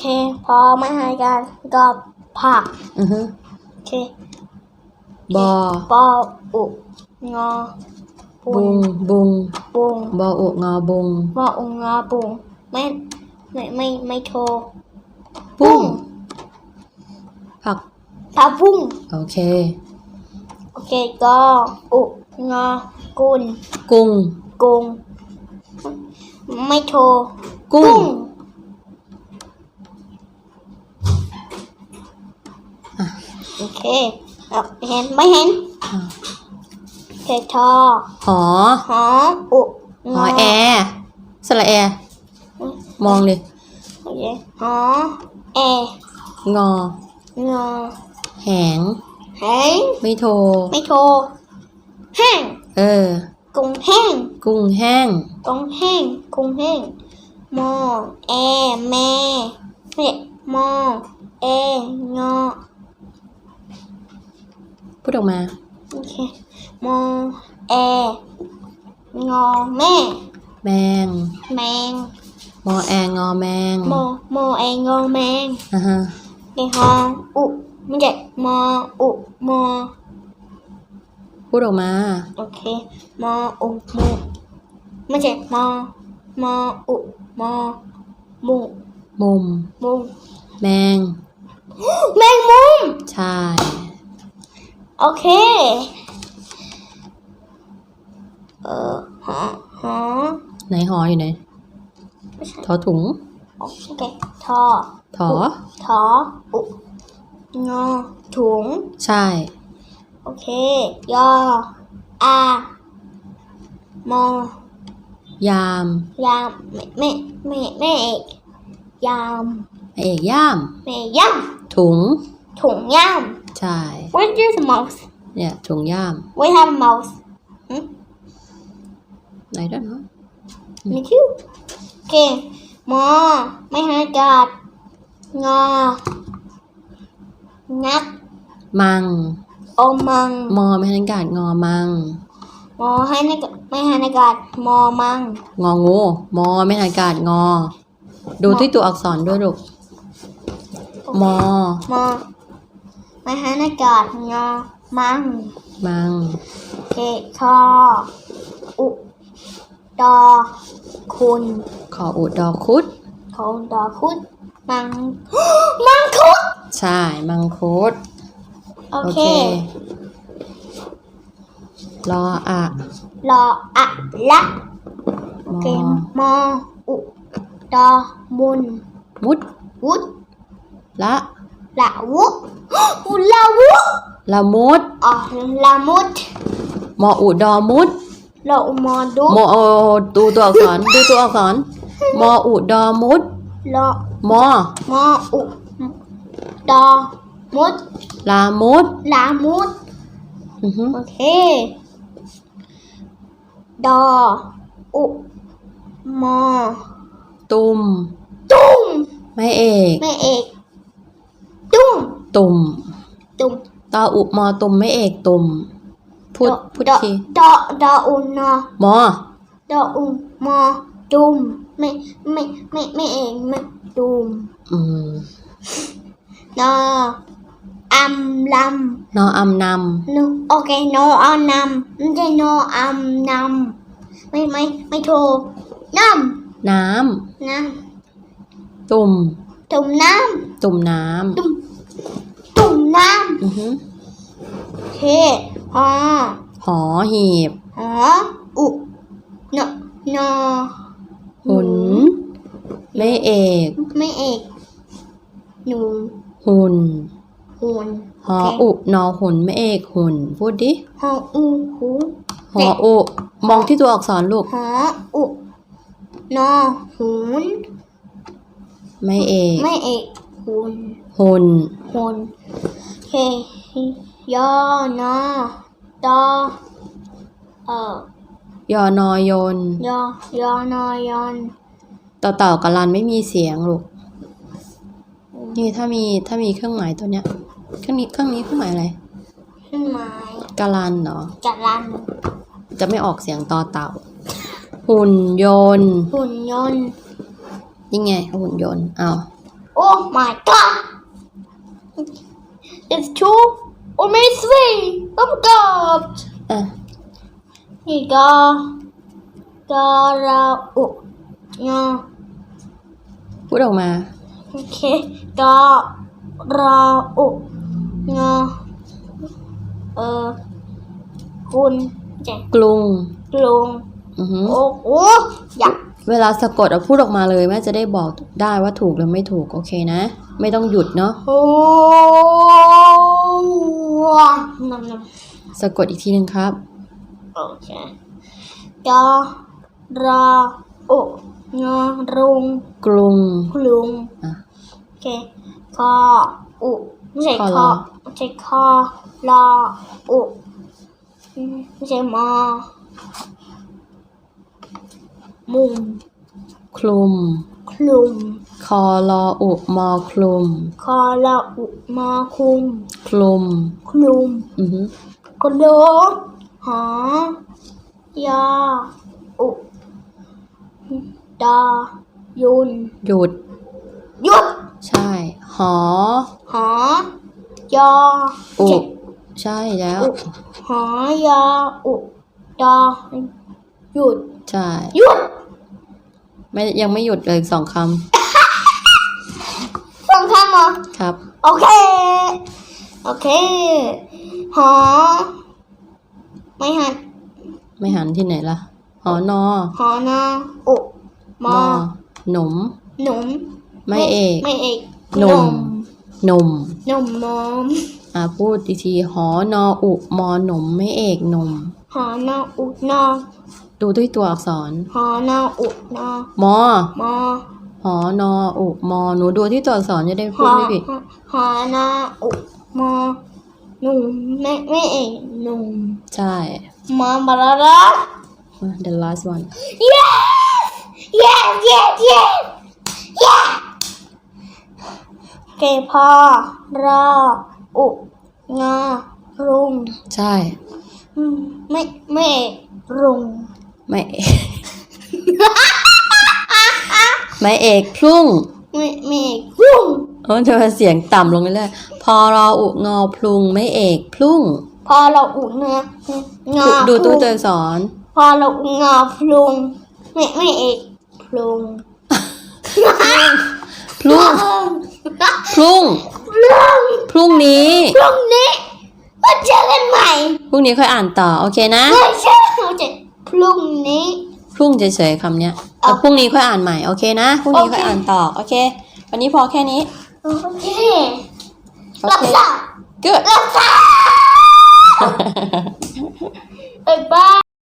เคพอไม่ให้การก็ผักอือฮึโอเคบอปออุงอปุบุงงบุงปุงบออุงอบุงปออุงงอปุงไม่ไม่ไม่ไม่โทรปุ้งผักปลาปุ้งโอเค โอเคก็อุงอกุนกุ้งกุงไม่โทรกุ้ง อะ โอเคเอาเห็นไม่เห็นอะโอเคทอหอหออุหอแอร์สระแอร์มองเลยโอเคหอแององอแหงแห้งไม่โทรไม่โทรแห้ง เออ กุ้งแห้ง กุ้งแห้ง กุ้งแห้ง กุ้งแห้ง มอ แอ แม่เฮ้มอ แองอพู ดออกมา โอเคมอแองอแม่ แมง แมงมอแองอแมงมอมอแองอแมงอะฮะไอฮออุไม่ใช่มออุมอพูดออกมา โอเคมออุมูไม่ใช่มอมออุมอมูมุมมูแมง แมงมุม ใช่ โอเค เออหอหอไหนหออยู่ไหนไม่ใช่ทอถุง โอเคทอถอ ทออุงอถุง ใช่ โอเค ยออามอยาม ยามไม่ไม่ไม่ไม่เอกยามแม่เอกย่าม ไม่ย่ถุงำถุงย่ ใช่ำ What is a mouse เนี่ยถุงย่าม We have a mouse ไหนด้วยเนาะ Me too โอเคมอไม่ให้กาดงองักมัง โอมัง มอไม่ให้กาดงอมัง มอให้ในไม่ให้ในกาดมอมัง งองู มอไม่ให้กาดงอ ดูที่ตัวอักษรด้วยลูก มอ มอ ไม่ให้ในกาดงอมังมังโอเคคออุดอคุณขออุดดอคุดทองดอคุดมัง มังคุด ใช่ มังคุด โอเค รออะรออะละมโออเคมออุดอมุนมุดวุดละ ละวุอุลาวุละมุดอ๋อละมุดมออุดอมุดละอุมอดุมอโอดูตัวอักษรดูตัวอักษรมออุดอมุดละมอมออุดอมุดลามุดลามุดอือฮึโอเคดออุมอตุมตุ้มไม่เอกแม่เอก ตุ้ม ตุ่มตุ้มตออุมอตุมไม่เอกตุ่มพูดดอพูดดอทีดอดออุนอมอดออุมอดุมไม่ไม่ไม่ไม่เอกไม่ดุมอืมนออัมลนออำนำนูโอเคโนเอานำไม่ใช่โนอัมนำไม่ไม่ไม่โทรน้ำน้ำน้ำตุ่มำ ตุ่มน้ตุ่มน้ำตุ่มตุ่มน้ำอือฮึำโอเคฮอหอหีบ หออุนนอหุน ไม่เอก ไม่เอกหนูหุ่นหุนหออุนอหุ่นไม่เอกหุ่นพูดดิหออูหูหออุมองที่ตัวอักษรลูกหออุนอหุน ไม่เอกไม่เอกหุนหุ่นหุนโอเคยอนอดอเอ่อยอนอยนยอยอนอยอนต่อเต่ากับลันไม่มีเสียงลูกนี่ถ้ามีถ้ามีเครื่องหมายตัวเนี้ยเครื่องนี้เครื่องนี้เครื่องหมายอะไรขึ้นไม้กาลันเหรอจัดรันจะไม่ออกเสียงต่อเต่า หุ่นยนต์หุ่นยนต์ นี่ไงหุ่นยนต์อ้าว Oh my god It's two or maybe three Oh my god อะนี่กอกอเราอุงอพูดออกมา โอเคกอรออุงอเออคุณเจ็กรุงกลุงอือหือโอ้โหอยาก เวลาสะกดเอาพูดออกมาเลยแม่จะได้บอกได้ว่าถูกหรือไม่ถูกโอเคนะ ไม่ต้องหยุดเนาะโอ้นำนสะกดอีกทีหนึ่งครับำโอเคกอรออุงอรุงกรุงกลุงอะโอเคคออุไม่ใช่คอครออไม่ใช่คอรออุอืมไม่ใช่มอ มุมคลุม คลุม คอรออุมอคลุม คอรออุมอคุม คลุม คลุมอือหือกโดหอยาอุดายุน หยุด หยุด ใช่ หอ หอยาอุ เจ็ดใช่แล้ว อุหายาอุดาหยุด ใช่ หยุด ไม่ยังไม่หยุดเลยอีกสองคฟังคำเหรอำครับ โอเค โอเค หอ ไม่หันไม่หันที่ไหนล่ะหอนอหอนาอุมมออหนม หนุ่มไม่เอก ไม่เอกหนมหนม หนุ่มนมอ่าพูดอีกทีหอนออุมอหนมไม่เอกหนม หอนาอุนอ ดูด้วยตัวอักษรหอนาอุนอมอมอหอนออุมอหนูดูที่ตัวอักษรจะได้หพูอดไม่ผิดหอนาอุมอหนุ่มไม่ไม่เอกหนุ่มใช่มาบารารา the last one Yes! Yes, yes, yes! Yes! เกพอรออุงอรุงใช่อืมไม่ไม่รุง ไม่เอก ไม่เอกพรุ่งไม่ไม่รุงเออจะมาเสียงต่ำลงเรื่อยๆพอรออุงอพลุงไม่เอกพรุ่งพอเราอุเนื้องอดูดูพตัวลุงอักษรพอเราอุงอพลุงไม่ไม่เอกพลุงพรุ่งพรุ่งพลุงพรุ่งนี้พรุ่งนี้มาเจอกันใหม่พรุ่งนี้ค่อยอ่านต่อ โอเคนะ ไม่ใช่เราจะพรุ่งนี้ พ รุ่งเฉยๆคำเนี้ยเอาแต่พรุ่งนี้ค่อยอ่านใหม่โอเคนะพรุ่งนี้ค่อยโอเคอ่านต่อโอเค วันนี้พอแค่นี้โอเคโอรับเคทราบ good รับ